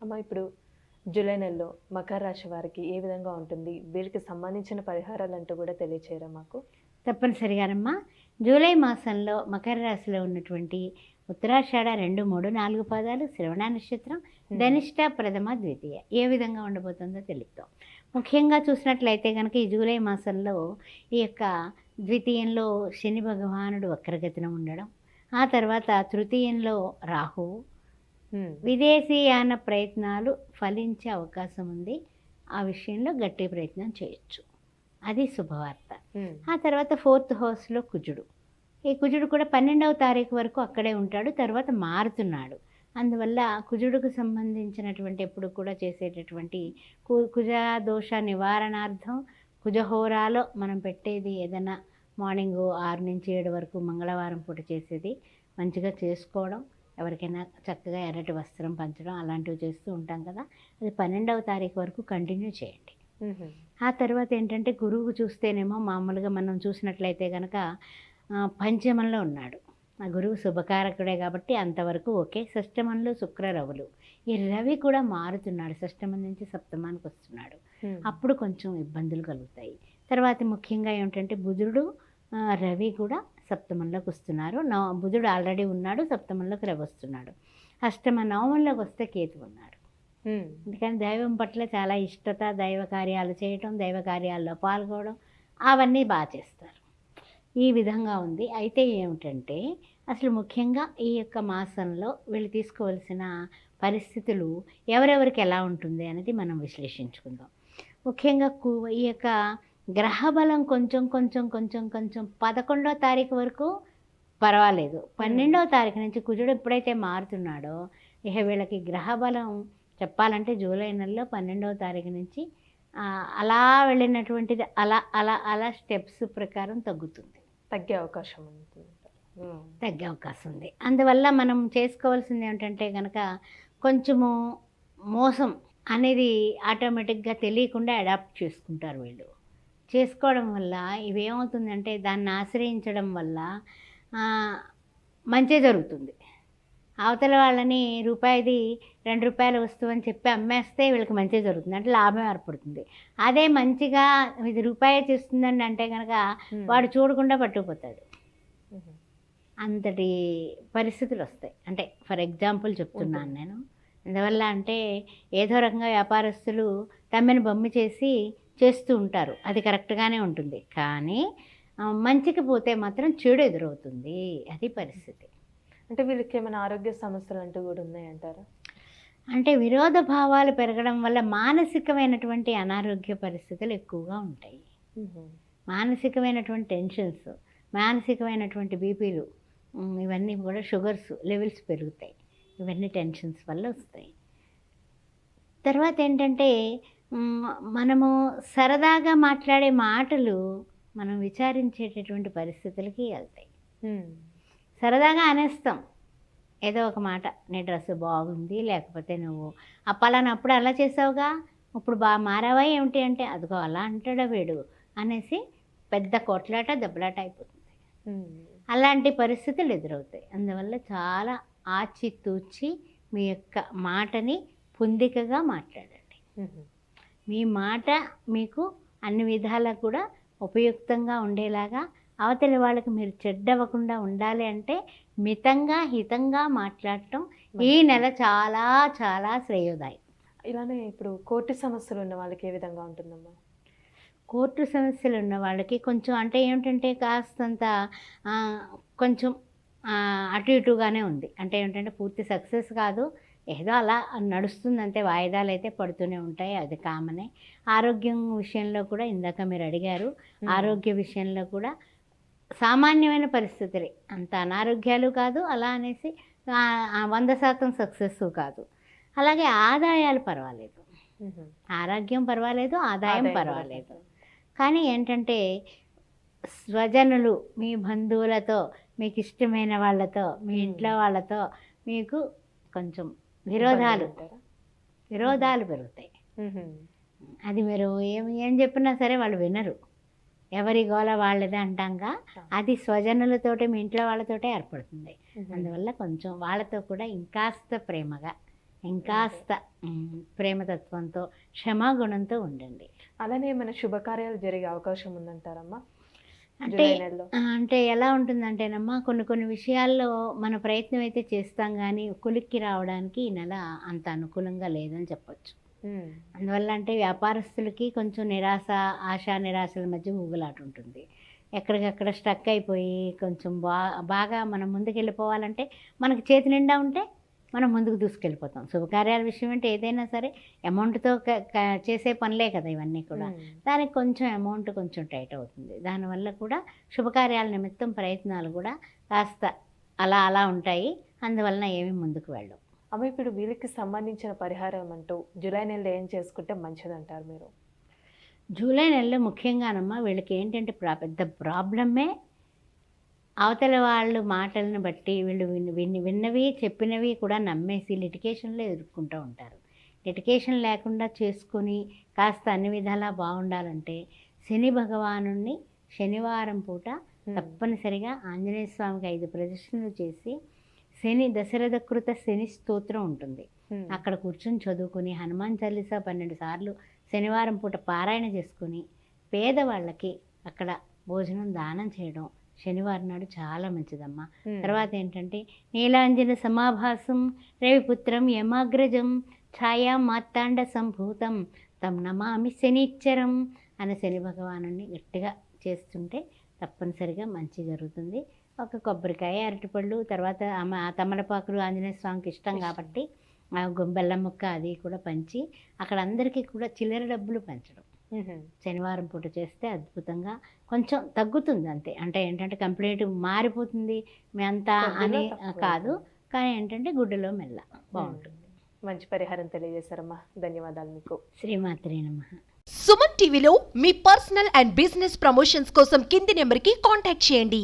అమ్మ ఇప్పుడు జూలై నెలలో మకర రాశి వారికి ఏ విధంగా ఉంటుంది? వీరికి సంబంధించిన పరిహారాలు అంటూ కూడా తెలియచేయరా మాకు? తప్పనిసరిగానమ్మా జూలై మాసంలో మకర రాశిలో ఉన్నటువంటి ఉత్తరాషాఢ రెండు మూడు నాలుగు పాదాలు శ్రవణ నక్షత్రం ధనిష్ట ప్రథమ ద్వితీయ. ఏ విధంగా ఉండబోతుందో తెలుపుతాం. ముఖ్యంగా చూసినట్లయితే కనుక ఈ జూలై మాసంలో ఈ యొక్క ద్వితీయంలో శని భగవానుడు వక్రగతిన ఉండడం ఆ తర్వాత తృతీయంలో రాహువు విదేశీయాన ప్రయత్నాలు ఫలించే అవకాశం ఉంది. ఆ విషయంలో గట్టి ప్రయత్నం చేయొచ్చు. అది శుభవార్త. ఆ తర్వాత ఫోర్త్ హౌస్లో కుజుడు. ఈ కుజుడు కూడా పన్నెండవ తారీఖు వరకు అక్కడే ఉంటాడు. తర్వాత మారుతున్నాడు. అందువల్ల కుజుడుకు సంబంధించినటువంటి ఎప్పుడు కూడా చేసేటటువంటి కు కుజ దోష నివారణార్థం కుజహోరాలో మనం పెట్టేది ఏదైనా మార్నింగ్ ఆరు నుంచి ఏడు వరకు మంగళవారం పూట చేసేది మంచిగా చేసుకోవడం. ఎవరికైనా చక్కగా ఎర్రటి వస్త్రం పంచడం అలాంటివి చేస్తూ ఉంటాం కదా. అది పన్నెండవ తారీఖు వరకు కంటిన్యూ చేయండి. ఆ తర్వాత ఏంటంటే గురువు చూస్తేనేమో మామూలుగా మనం చూసినట్లయితే కనుక పంచమంలో ఉన్నాడు. ఆ గురువు శుభకారకుడే కాబట్టి అంతవరకు ఓకే. షష్టమంలో శుక్ర రవులు ఈ రవి కూడా మారుతున్నాడు. షష్టమం నుంచి సప్తమానికి వస్తున్నాడు. అప్పుడు కొంచెం ఇబ్బందులు కలుగుతాయి. తర్వాత ముఖ్యంగా ఏమిటంటే బుధుడు రవి కూడా సప్తమంలోకి వస్తున్నారు. నవ బుధుడు ఆల్రెడీ ఉన్నాడు సప్తమంలోకి రవి వస్తున్నాడు. అష్టమ నవమంలోకి వస్తే కేతు ఉన్నాడు. ఉమ్, అందుకని దైవం పట్ల చాలా ఇష్టత దైవ కార్యాలు చేయటం దైవ కార్యాల్లో పాల్గొనడం అవన్నీ బాగా చేస్తారు. ఈ విధంగా ఉంది. అయితే ఏమిటంటే అసలు ముఖ్యంగా ఈ యొక్క మాసంలో వీళ్ళు తీసుకోవాల్సిన పరిస్థితులు ఎవరెవరికి ఎలా ఉంటుంది అనేది మనం విశ్లేషించుకుందాం. ముఖ్యంగా కు ఈ యొక్క గ్రహబలం కొంచెం కొంచెం కొంచెం కొంచెం పదకొండో తారీఖు వరకు పర్వాలేదు. పన్నెండవ తారీఖు నుంచి కుజుడు ఎప్పుడైతే మారుతున్నాడో ఇక వీళ్ళకి గ్రహబలం చెప్పాలంటే జూలై నెలలో పన్నెండవ తారీఖు నుంచి అలా వెళ్ళినటువంటిది అలా అలా అలా స్టెప్స్ ప్రకారం తగ్గుతుంది. తగ్గే అవకాశం ఉంటుంది. తగ్గే అవకాశం ఉంది. అందువల్ల మనం చేసుకోవాల్సింది ఏమిటంటే కనుక కొంచెము మోసం అనేది ఆటోమేటిక్గా తెలియకుండా అడాప్ట్ చేసుకుంటారు వీళ్ళు. చేసుకోవడం వల్ల ఇవేమవుతుందంటే దాన్ని ఆశ్రయించడం వల్ల మంచి జరుగుతుంది. అవతల వాళ్ళని రూపాయిది రెండు రూపాయల వస్తువు అని చెప్పి అమ్మేస్తే వీళ్ళకి మంచి జరుగుతుంది. అంటే లాభం ఏర్పడుతుంది. అదే మంచిగా ఇది రూపాయి చేస్తుందండి అంటే కనుక వాడు చూడకుండా పట్టుకుపోతాడు. అంతటి పరిస్థితులు వస్తాయి. అంటే ఫర్ ఎగ్జాంపుల్ చెప్తున్నాను నేను. ఎందువల్ల అంటే ఏదో రకంగా వ్యాపారస్తులు తమ్మిని బొమ్మి చేసి చేస్తూ ఉంటారు. అది కరెక్ట్గానే ఉంటుంది. కానీ మంచికి పోతే మాత్రం చెడు ఎదురవుతుంది. అది పరిస్థితి. అంటే వీళ్ళకి ఏమైనా ఆరోగ్య సమస్యలు అంటూ కూడా ఉన్నాయంటారా? అంటే విరోధ భావాలు పెరగడం వల్ల మానసికమైనటువంటి అనారోగ్య పరిస్థితులు ఎక్కువగా ఉంటాయి. మానసికమైనటువంటి టెన్షన్స్ మానసికమైనటువంటి బీపీలు ఇవన్నీ కూడా షుగర్స్ లెవెల్స్ పెరుగుతాయి. ఇవన్నీ టెన్షన్స్ వల్ల వస్తాయి. తర్వాత ఏంటంటే మనము సరదాగా మాట్లాడే మాటలు మనం విచారించేటటువంటి పరిస్థితులకి వెళ్తాయి. సరదాగా అనేస్తాం. ఏదో ఒక మాట నీ డ్రెస్ బాగుంది లేకపోతే నువ్వు ఆ పలానప్పుడు అలా చేసావుగా? ఇప్పుడు బాగా మారావా ఏమిటి అంటే అదిగో అలా అంటాడా వీడు అనేసి పెద్ద కొట్లాట దెబ్బలాట అయిపోతుంది. అలాంటి పరిస్థితులు ఎదురవుతాయి. అందువల్ల చాలా ఆచితూచి మీ యొక్క మాటని పొందికగా మాట్లాడండి. మీ మాట మీకు అన్ని విధాలా కూడా ఉపయుక్తంగా ఉండేలాగా అవతలి వాళ్ళకి మీరు చెడ్డవ్వకుండా ఉండాలి అంటే మితంగా హితంగా మాట్లాడటం ఈ నెల చాలా చాలా శ్రేయోదాయం. ఇలానే ఇప్పుడు కోర్టు సమస్యలు ఉన్న వాళ్ళకి ఏ విధంగా ఉంటుందమ్మా? కోర్టు సమస్యలు ఉన్న వాళ్ళకి కొంచెం అంటే ఏమిటంటే కాస్తంత కొంచెం అటు ఇటుగానే ఉంది. అంటే ఏమిటంటే పూర్తి సక్సెస్ కాదు. ఏదో అలా నడుస్తుంది అంతే వాయిదాలు అయితే పడుతూనే ఉంటాయి అది కామనే. ఆరోగ్యం విషయంలో కూడా ఇందాక మీరు అడిగారు. ఆరోగ్య విషయంలో కూడా సామాన్యమైన పరిస్థితులే. అంత అనారోగ్యాలు కాదు అలా అనేసి వంద శాతం సక్సెస్ కాదు. అలాగే ఆదాయాలు పర్వాలేదు. ఆరోగ్యం పర్వాలేదు ఆదాయం పర్వాలేదు. కానీ ఏంటంటే స్వజనులు మీ బంధువులతో మీకు ఇష్టమైన వాళ్ళతో మీ. ఇంట్లో వాళ్ళతో మీకు కొంచెం విరోధాలు? విరోధాలు పెరుగుతాయి. అది మీరు ఏం ఏం చెప్పినా సరే వాళ్ళు వినరు. ఎవరి గోల వాళ్ళదే అంటాంగా అది స్వజనులతోటి మీ ఇంట్లో వాళ్ళతోటే ఏర్పడుతుంది. అందువల్ల కొంచెం వాళ్ళతో కూడా ఇంకాస్త ప్రేమగా ఇంకాస్త ప్రేమతత్వంతో క్షమాగుణంతో ఉండండి. అలానే ఏమైనా శుభకార్యాలు జరిగే అవకాశం ఉందంటారమ్మా? అంటే అంటే ఎలా ఉంటుందంటేనమ్మా కొన్ని కొన్ని విషయాల్లో మన ప్రయత్నం అయితే చేస్తాం కానీ కొలిక్కి రావడానికి ఈ నెల అంత అనుకూలంగా లేదని చెప్పొచ్చు. అందువల్ల అంటే వ్యాపారస్తులకి కొంచెం నిరాశ ఆశ నిరాశల మధ్య ఊగులాట ఉంటుంది ఎక్కడికక్కడ స్టక్ అయిపోయి కొంచెం బా బాగా మనం ముందుకు వెళ్ళిపోవాలంటే మనకి చేతి నిండా ఉంటే మనం ముందుకు దూసుకెళ్ళిపోతాం. శుభకార్యాల విషయం అంటే ఏదైనా సరే అమౌంట్తో చేసే పనులే కదా ఇవన్నీ కూడా. దానికి కొంచెం అమౌంట్ కొంచెం టైట్ అవుతుంది. దానివల్ల కూడా శుభకార్యాల నిమిత్తం ప్రయత్నాలు కూడా కాస్త అలా అలా ఉంటాయి. అందువలన ఏమీ ముందుకు వెళ్ళవు. అమ్మ ఇప్పుడు వీళ్ళకి సంబంధించిన పరిహారం అంటూ జూలై నెలలో ఏం చేసుకుంటే మంచిదంటారు మీరు? జూలై నెలలో ముఖ్యంగానమ్మా వీళ్ళకి ఏంటంటే ప్రా పెద్ద ప్రాబ్లమే అవతల వాళ్ళు మాటలను బట్టి వీళ్ళు విన్ విన్ విన్నవి చెప్పినవి కూడా నమ్మేసి లిటికేషన్లో ఎదుర్కొంటూ ఉంటారు లిటికేషన్ లేకుండా చేసుకొని కాస్త అన్ని విధాలా బాగుండాలంటే శని భగవాను శనివారం పూట. తప్పనిసరిగా ఆంజనేయ స్వామికి ఐదు ప్రదక్షిణలు చేసి శని దశరథ కృత శని స్తోత్రం ఉంటుంది. అక్కడ కూర్చొని చదువుకుని హనుమాన్ చాలీసా పన్నెండు సార్లు శనివారం పూట పారాయణ చేసుకుని పేదవాళ్ళకి అక్కడ భోజనం దానం చేయడం శనివారం నాడు చాలా మంచిదమ్మా మ్మ్. తర్వాత ఏంటంటే నీలాంజన సమాభాసం రవిపుత్రం యమాగ్రజం ఛాయా మార్తాండ సంభూతం తం నమామి శనిచ్చరం అనే శని భగవాను గట్టిగా చేస్తుంటే తప్పనిసరిగా మంచి జరుగుతుంది ఒక కొబ్బరికాయ అరటిపళ్ళు తర్వాత తమలపాకులు ఆంజనేయ స్వామికి ఇష్టం. కాబట్టి బెల్లం ముక్క అది కూడా పంచి అక్కడ అందరికీ కూడా చిల్లర డబ్బులు పంచడం. శనివారం పూట చేస్తే అద్భుతంగా కొంచెం తగ్గుతుంది అంతే. అంటే ఏంటంటే కంప్లీట్ మారిపోతుంది మీ అంతా అని కాదు. కానీ ఏంటంటే గుడ్డలో మెల్ల బాగుంటుంది. మంచి పరిహారం తెలియజేశారమ్మా. ధన్యవాదాలు మీకు. శ్రీమాత్రే నమః. సుమన్ టీవీలో మీ పర్సనల్ అండ్ బిజినెస్ ప్రమోషన్స్ కోసం కింది నెంబర్కి కాంటాక్ట్ చేయండి.